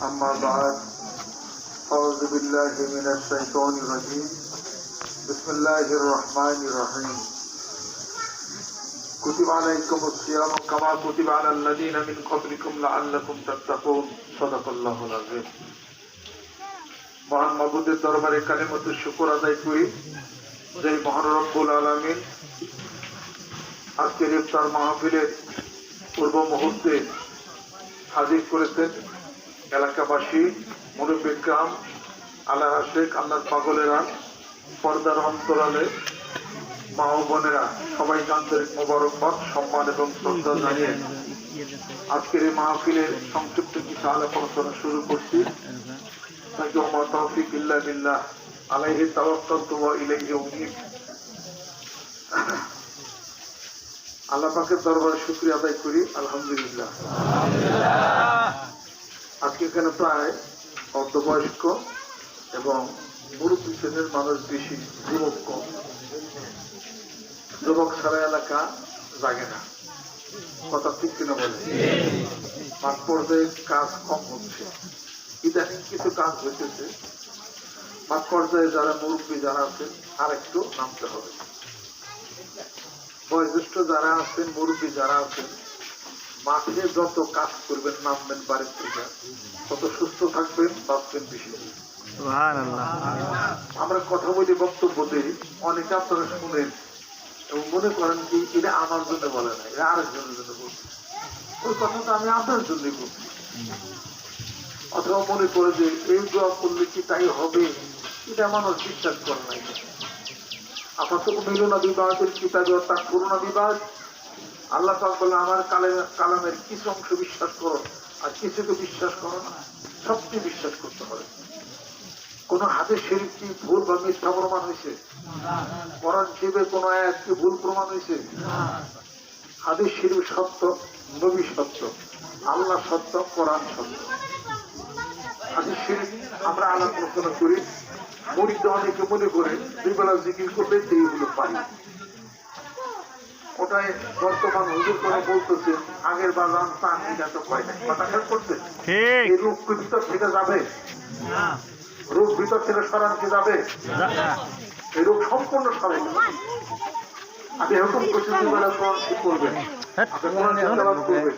أما بعد أعوذ بالله من الشيطان الرجيم بسم الله الرحمن الرحيم كتب عليكم الصيام كما كتب على الذين من قبلكم لعلكم تتقون صدق الله العظيم মহান মাবুদের দরবারে কালিমত শুকর আদায় করি যে মহান রব্বুল আলমিন আজকের ইফতার মাহফিলের পূর্ব মুহূর্তে হাজির করেছেন এলাকাবাসী, মুরব্বী গ্রাম, আল্লাহ শেখ আল্লাহ পাগলেরা, পর্দার অন্তরালে, মা বোনেরা, সবাই আন্তরিক মোবারকবাদ, সম্মান এবং শ্রদ্ধা জানিয়ে আজকের এই মাহফিলের সংক্ষিপ্ত কিছু আলাপ আলোচনা শুরু করছি। তাকে ইল্লা বিল্লাহ আলাইহি তাওয়াক্কালতু ওয়া ইলাইহি উনীব। আল্লাহ পাকের দরবারে শুকরিয়া আদায় করি, আলহামদুলিল্লাহ। এখানে প্রায় অর্ধবয়স্ক এবং মুরব্বী শ্রেণির মানুষ বেশি, যুবক কম। যুবক সারা এলাকা জাগে না। কথা ঠিক কিনা বলে মাঠ পর্যায়ে কাজ কম হচ্ছে। ইদানিং কিছু কাজ হইতেছে। মাঠ পর্যায়ে যারা মুরব্বী যারা আছেন আর একটু নামতে হবে। বয়োজ্যেষ্ঠ যারা আছেন, মুরব্বী যারা আছেন মাঠে যত কাজ করবেন নামবেন বাড়ির থেকে তত সুস্থ থাকবেন বাঁচবেন বেশি। আমরা কথা বলি বক্তব্য দিই অনেকে আপনারা শুনেন এবং মনে করেন কি এটা আমার জন্য বলে না এটা আরেকজনের জন্য বলছি ওই কথাটা আমি আপনার জন্যই বলছি অথবা মনে করে যে এই দোয়া করলে কি তাই হবে? এটা মানুষ বিশ্বাস করে নাই। আপনার তো মিলনা বিবাহের কিতাবে অর্থাৎ করোনা বিবাহ আল্লাহ পাক বলে আমার কালে কালামের কিছু অংশ বিশ্বাস করো, আর কিছুকে বিশ্বাস করো না। সবটি বিশ্বাস করতে হবে। কোন হাতের শরীর কি ভুল বা মিথ্যা প্রমাণ হয়েছে? কোরআন শিবের কোন আয়াত কি ভুল প্রমাণ হয়েছে? হাদিস শরীফ সত্য, নবী সত্য, আল্লাহ সত্য, কোরআন সত্য। হাদিস শরীফ আমরা আলাপ করি মরিতে অনেকে মনে করে, দুই বেলা জিকির করলে এইগুলো পাই ওটাই বর্তমান হুজুর করে বলতেছে আগের চান এটা তো কথা খেয়াল করতে এই রূপ ভিতর থেকে যাবে? রূপ ভিতর থেকে সরান কি যাবে? এই রূপ সম্পূর্ণ সরাই আপনি এরকম করছেন দুই বেলা কোরআন কি করবেন। আপনি কোরআন তেলাওয়াত করবেন।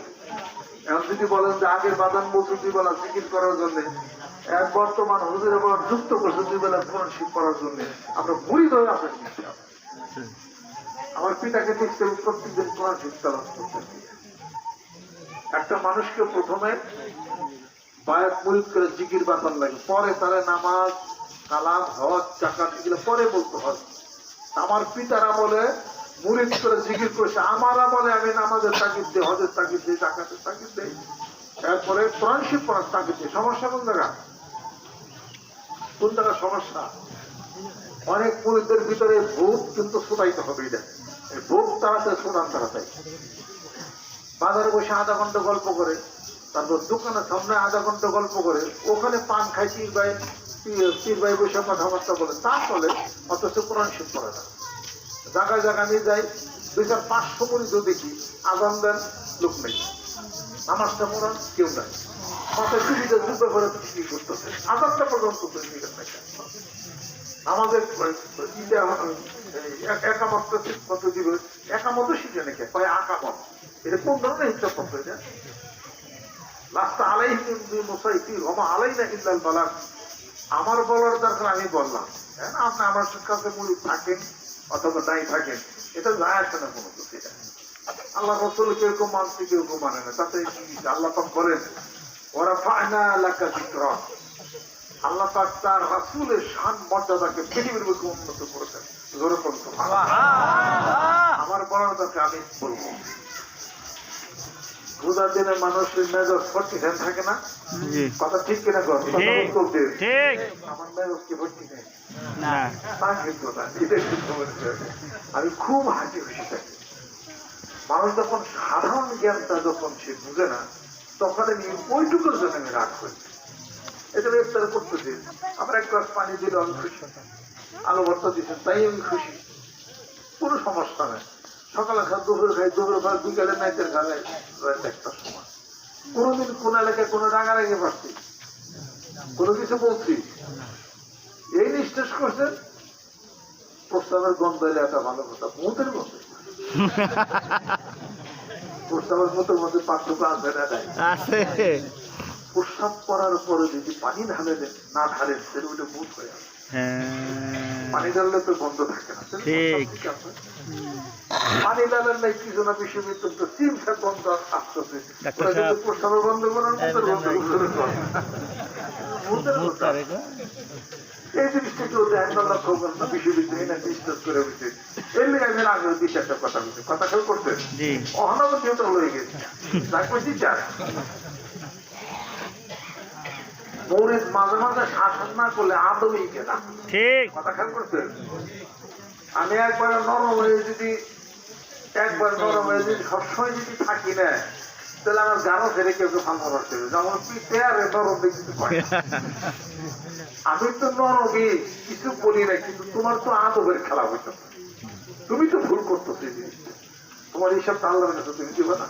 এখন যদি বলেন যে আগের বাদান বলছে দুই বেলা জিকির করার জন্য এক বর্তমান হুজুর এবার যুক্ত করছে দুই বেলা কোরআন শিখ করার জন্য আমরা মুড়ি ধরে আছেন আমার পিতাকে দেখতে প্রত্যেকদিন কোরআন তেলাওয়াত করতেন একটা মানুষকে প্রথমে বায়াত মুরিদ করে জিকির বাতান লাগে। পরে তারা নামাজ কালাম হজ চাকাত এগুলো পরে বলতে হয়। আমার পিতারা বলে মুরিদ করে জিকির করেছে আমার বলে আমি নামাজের তাকিদ দিই, হজের তাকিদ দিই চাকাতের তাকিদ দিই। এরপরে প্রাণশিপ করার তাকিদ দিই। সমস্যা কোন জায়গা? কোন জায়গা সমস্যা? অনেক মুরিদদের ভিতরে ভূত কিন্তু শোনাইতে হবে এটা। ভোগ তাড়াতাড়ি শোনান তাড়াতাড়ি বাজারে বসে আধা ঘণ্টা গল্প করে, তারপর দোকানের সামনে আধা ঘণ্টা গল্প করে, ওখানে পান খাই পীর ভাই পীর ভাই বসে কথাবার্তা বলে। তা বলে অথচ কোরআন শিব করে না। জায়গায় জায়গা নিয়ে যাই, দুই চার পাঁচশো পরিচিত দেখি আগাম দেন, লোক নেই। নামাজটা পড়ান কেউ নাই। মাথায় সুবিধা যুদ্ধ করে কি করতেছে। আজাদটা পর্যন্ত তৈরি নাই। আমাদের ইটা একামত কত দিবে একামত শিখে নাকি কয় আকামত? এটা কোন ধরনের হিসাব করতে এটা? লাস্ট আলাই মুসাইফি হমা আলাই না ইল্লাল বালাক আমার বলার দরকার আমি বললাম। হ্যাঁ আপনি আমার কাছে মুড়ি থাকেন অথবা নাই থাকেন, এটা যায় আসে না কোনো কিছু, এটা। আল্লাহ রসুল কীরকম মানছে কীরকম মানে না, তাতে আল্লাহ পাক বলেন ওরা ফায়না এলাকা চিত্র আল্লাহ পাক তার রাসুলের শান মর্যাদাকে পৃথিবীর বুকে উন্নত করেছেন। জোরে বলতো আমার বলার দরকার আমি বলব। রোজার দিনে মানুষের মেজাজ ফর্টি ফ্যান থাকে না? কথা ঠিক কিনা কর আমার মেজাজ কি ফর্টি নেই। আমি খুব হাসি খুশি থাকি। মানুষ যখন সাধারণ জ্ঞানটা যখন সে বুঝে না তখন আমি ওইটুকুর জন্য আমি রাগ করি। এটা গ্রেফতার করতেছি। আমার এক গ্লাস পানি দিলে আমি খুশি। আলো ভর্তা দিচ্ছেন তাই আমি খুশি। কোনো সমস্যা নেই। সকালে খাই দুপুরে খাই দুপুরে খাই বিকালে নাইতের খাই রাত একটার সময়। কোনোদিন কোন এলাকায় কোনো রাগারাগি পাচ্ছি কোনো কিছু বলছি? এই নিঃশ্বাস করছেন প্রস্তাবের গন্ধ এলে একটা ভালো কথা মুতের গন্ধ প্রস্তাবের মতো মধ্যে পার্থক্য আছে না আছে। প্রস্রাব করার পরে যদি পানি ঢালে না ঢালেন তাহলে ওটা মুখ হয়ে যাবে হ্যাঁ। পানি ঢাললে তো গন্ধ থাকে না। পানি নাই তো চিন্তা গন্ধ আসতেছে। প্রস্রাবের গন্ধ। এই জিনিসটা কেউ দেন না লক্ষ্য করেন না বিশ্ববিদ্যালয় না বিশ্বাস করে বলছে। এর লিগে আমি আগে দুই চারটা কথা বলছি। কথা কেউ করতেন জি। অহনব যেহেতু গেছে। মৌরিদ মাঝে মাঝে শাসন না করলে আদমই কেনা ঠিক। কথা খেয়াল করছেন আমি একবার নরম হয়ে যদি একবার নরম হয়ে যদি সবসময় যদি থাকি না তাহলে আমার গাঢ় ফেরে কেউ কেউ ফান্না করতে হবে যেমন পিঠে আর নরম কিছু আমি তো নরমই কিছু বলি না কিন্তু তোমার তো আদবের খেলা হইতো। তুমি তো ভুল করতো সেই জিনিসটা। তোমার হিসাব আল্লাহর কাছে তুমি দিবে না।